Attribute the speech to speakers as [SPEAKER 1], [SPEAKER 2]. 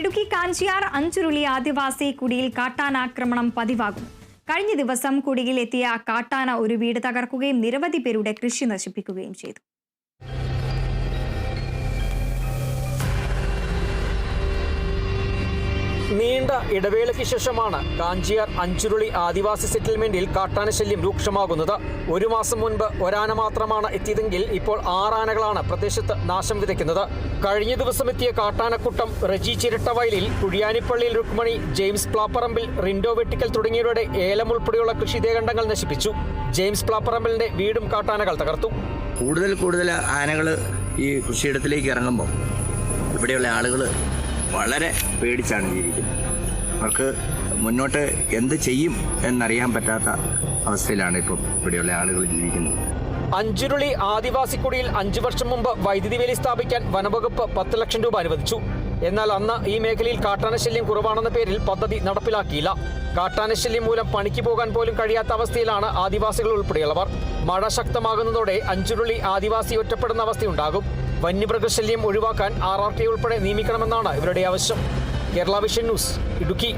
[SPEAKER 1] ഇടുക്കി കാഞ്ചിയാർ അഞ്ചുരുളി ആദിവാസി കുടിയിൽ കാട്ടാനാക്രമണം പതിവാകുന്നു കഴിഞ്ഞ ദിവസം കുടിയിൽ എത്തിയ കാട്ടാന ഒരു വീട് തകർക്കുകയും നിരവധി പേരുടെ കൃഷി നശിപ്പിക്കുകയും ചെയ്തു.
[SPEAKER 2] നീണ്ട ഇടവേളയ്ക്ക് ശേഷമാണ് കാഞ്ചിയാർ അഞ്ചുരുളി ആദിവാസി സെറ്റിൽമെന്റിൽ കാട്ടാനശല്യം രൂക്ഷമാകുന്നത്. ഒരു മാസം മുൻപ് ഒരാന മാത്രമാണ് എത്തിയതെങ്കിൽ ഇപ്പോൾ ആറാനകളാണ് പ്രദേശത്ത് നാശം വിതയ്ക്കുന്നത്. കഴിഞ്ഞ ദിവസം എത്തിയ കാട്ടാനക്കൂട്ടം റജി ചിരട്ടവയലിൽ കുഴിയാനിപ്പള്ളിയിൽ രുക്മണി ജെയിംസ് പ്ലാപ്പറമ്പിൽ റിൻഡോ വെട്ടിക്കൽ തുടങ്ങിയവരുടെ ഏലം ഉൾപ്പെടെയുള്ള കൃഷിദേഖണ്ഡങ്ങൾ നശിപ്പിച്ചു. ജെയിംസ് പ്ലാപ്പറമ്പിലിന്റെ വീടും കാട്ടാനകൾ തകർത്തു.
[SPEAKER 3] കൂടുതൽ കൂടുതൽ ആനകൾ ഈ കൃഷിയിടത്തിലേക്ക് ഇറങ്ങുമ്പോൾ ഇവിടെയുള്ള ആളുകൾ വളരെ പേടിച്ചാണ് ജീവിക്കുന്നത്. അവർക്ക് മുന്നോട്ട് എന്ത് ചെയ്യും എന്നറിയാൻ പറ്റാത്ത അവസ്ഥയിലാണ് ഇപ്പം ഇവിടെയുള്ള ആളുകൾ ജീവിക്കുന്നത്.
[SPEAKER 2] അഞ്ചുരുളി ആദിവാസി കുടിയിൽ അഞ്ചു വർഷം മുമ്പ് വൈദ്യുതി വേലി സ്ഥാപിക്കാൻ വനവകുപ്പ് പത്ത് ലക്ഷം രൂപ അനുവദിച്ചു. എന്നാൽ അന്ന് ഈ മേഖലയിൽ കാട്ടാനശല്യം കുറവാണെന്ന പേരിൽ പദ്ധതി നടപ്പിലാക്കിയില്ല. കാട്ടാനശല്യം മൂലം പണിക്ക് പോകാൻ പോലും കഴിയാത്ത അവസ്ഥയിലാണ് ആദിവാസികൾ ഉൾപ്പെടെയുള്ളവർ. മഴ ശക്തമാകുന്നതോടെ അഞ്ചുരുളി ആദിവാസി ഒറ്റപ്പെടുന്ന അവസ്ഥയുണ്ടാകും. വന്യമൃഗശല്യം ഒഴിവാക്കാൻ ആർ ആർ ടി ഉൾപ്പെടെ നിയമിക്കണമെന്നാണ് ഇവരുടെ ആവശ്യം. Kerala Vision News Idukki.